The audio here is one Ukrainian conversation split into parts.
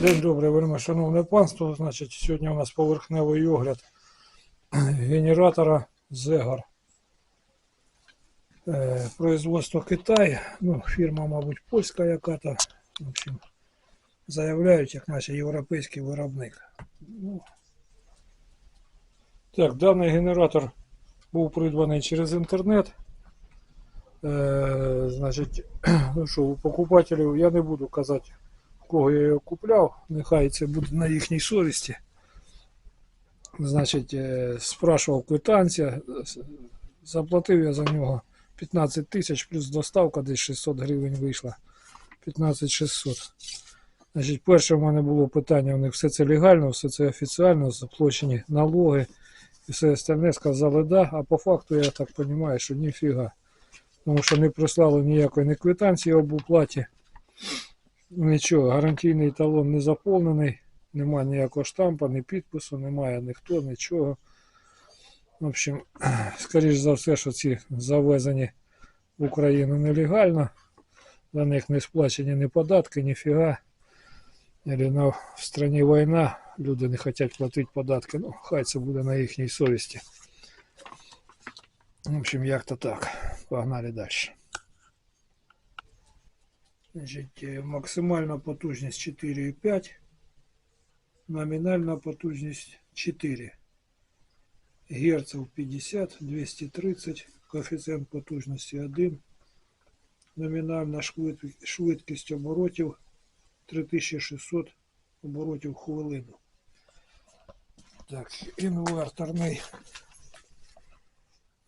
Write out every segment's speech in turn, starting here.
День добрий, вельми шановне панство. Значить, сьогодні у нас поверхневий огляд генератора Зегар. Е, производство Китай. Ну, фірма, мабуть, польська яка-то. В общем, заявляють, як наче європейський виробник. Ну, так, даний генератор був придбаний через інтернет. Е, значить, ну що, у покупателів я не буду казати, кого я його купляв, нехай це буде на їхній совісті. Значить, е, спрашував квитанція, заплатив я за нього 15 тисяч плюс доставка десь 600 гривень вийшла. 15 600. Значить, перше в мене було питання, у них все це легально, все це офіціально, заплачені налоги і все остальне сказали да, а по факту я так розумію, що ніфіга. Тому що не прислали ніякої ні квитанції об уплаті. Нічого, гарантійний талон не заповнений, немає ніякого штампа, ні підпису, немає ніхто, нічого. В общем, скоріш за все, що ці завезені в Україну нелегально. За них не сплачені ні податки, ні фіга. На, в страні війна, люди не хочуть платити податки. Ну, хай це буде на їхній совісті. В общем, як-то так. Погнали далі. Значить, е, максимальна потужність 4,5, номінальна потужність 4. Герців 50, 230, коефіцієнт потужності 1. Номінальна швидкість оборотів 3600 оборотів в хвилину. Так, інверторний.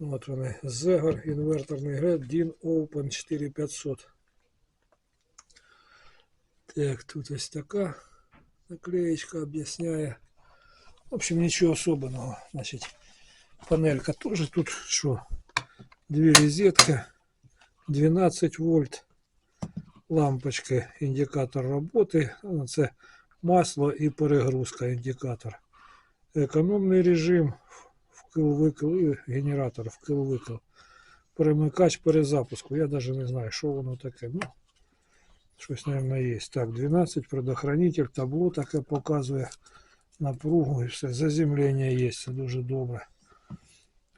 От вони. Zegor інверторний град DIN Open 4500. Так, тут ось така наклеечка об'ясняє. В общем, нічого особенного. Значить, панелька теж тут що? Дві розетки, 12 вольт, лампочки, індикатор роботи. Це масло і перегрузка індикатор. Економний режим, вкил-викил і генератор, вкил-викил. Перемикач перезапуску. Я навіть не знаю, що воно таке. Ну, Щось, мабуть, є. Так, 12 предохранитель, табло таке показує напругу і все. Заземлення є, це дуже добре.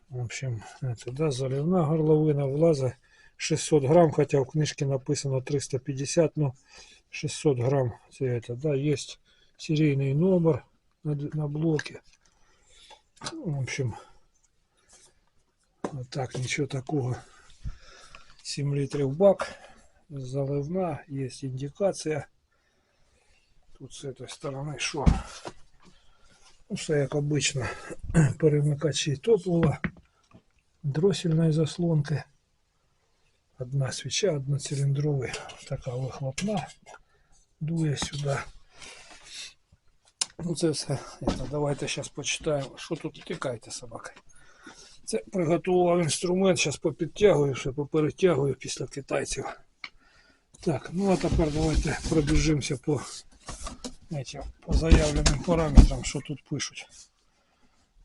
В общем, это, да, заливна горловина влазить 600 грам, хоча в книжці написано 350, ну 600 грам. Це, это, да, є серійний номер на, д- на блоке. Ну, в общем, вот так, нічого такого. 7 літрів бак Заливна, є індикація. Тут з цієї сторони що? Ну, все як обично. Перемикачі топлива, дроссельної заслонки. Одна свіча, одноциліндровий, така вихлопна, дує сюди. Ну це все. Давайте зараз почитаємо, що тут тикайте собака. Це приготував інструмент, зараз попідтягую, все поперетягую після китайців. Так, ну а тепер давайте пробіжимося по, этим, по заявленим параметрам, що тут пишуть.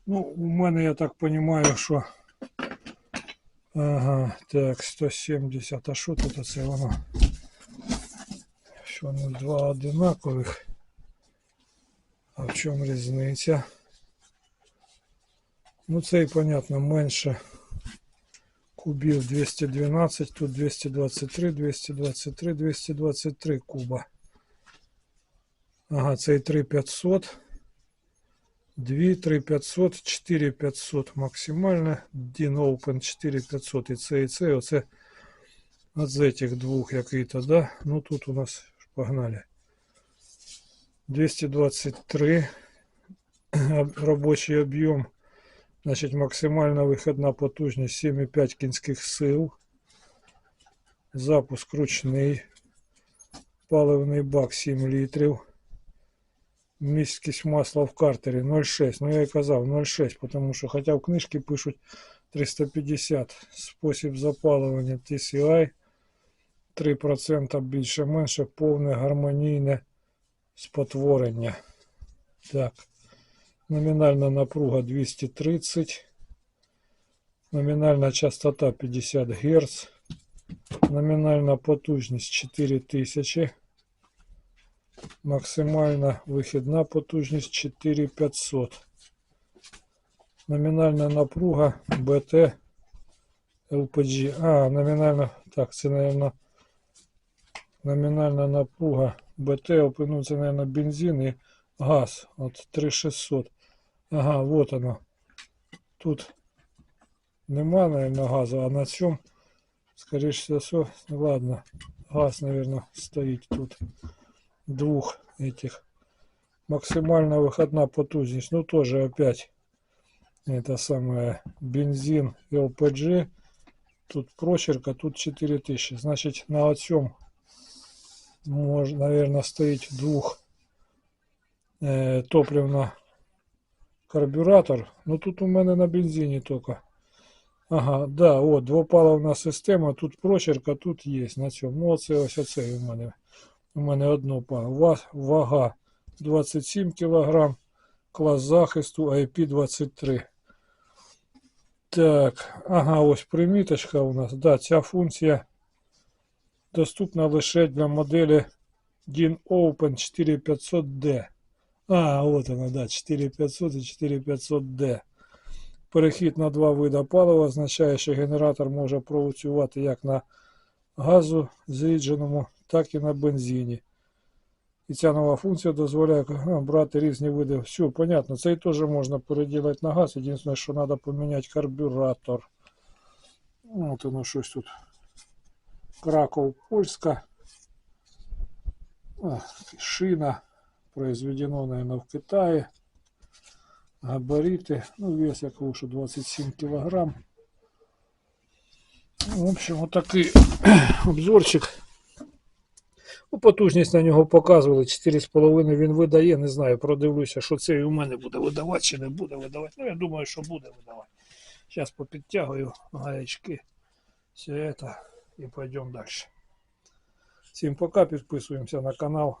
Ну, у мене, я так розумію, що. Ага, так, 170. А що тут оце воно? Що ну два одинакових. А в чому різниця? Ну, цей, понятно, менше кубів 212, тут 223, 223, 223 куба. Ага, цей 3500. 2, 3500, 4500 максимально. Дін Open 4500 і це, і це. Оце от з этих двох який-то, да? Ну тут у нас погнали. 223 об- робочий об'єм. Значить, максимальна вихідна потужність 7,5 кінських сил. Запуск ручний. Паливний бак 7 літрів. Місткість масла в картері 0,6. Ну я і казав 0,6, тому що хоча в книжці пишуть 350. Спосіб запалювання TCI 3% більше-менше повне гармонійне спотворення. Так. Номінальна напруга 230. Номінальна частота 50 Гц. Номінальна потужність 4000. Максимальна вихідна потужність 4500. Номінальна напруга БТ LPG. А, номінальна. Так, це, мабуть, номінальна напруга БТ, ну, це, мабуть, бензин і газ. От 3600. Ага, вот оно. Тут нема, наверное, газу, а на цьому, скоріше всього, ладно, газ, наверное, стоїть тут. Двух этих. Максимальная выходная потужность. Ну, тоже опять это самое бензин ЛПГ. Тут прочерк, а тут 4000. Значит, на отсем можно, наверное, стоить двух э, топливно карбюратор. Ну тут у мене на бензині тільки. Ага, да, от, двопаливна система, тут прочерк, а тут є на цьому. Ну, оце ось оце у мене. У мене одно паливо. Вага 27 кг, клас захисту IP23. Так, ага, ось приміточка у нас. Да, ця функція доступна лише для моделі DIN Open 4500D. А, от вона, да, 4500 і 4500D. Перехід на два види палива означає, що генератор може працювати як на газу зрідженому, так і на бензині. І ця нова функція дозволяє брати різні види. Все, понятно. Цей теж можна переділити на газ. Єдине, що треба поміняти карбюратор. От воно щось тут. Краков, Польська. Шина. Произведено, наверное, в Китае. Габариты. Ну, вес я кажу, 27 килограмм. В общем, вот такий обзорчик. Ну, потужність на нього показували 4,5 він видає. Не знаю, продивлюся, що це і у мене буде видавати чи не буде видавати. Ну, я думаю, що буде видавати. Зараз попідтягую гаячки. Все это і пойдемо далі. Всім пока, підписуємося на канал.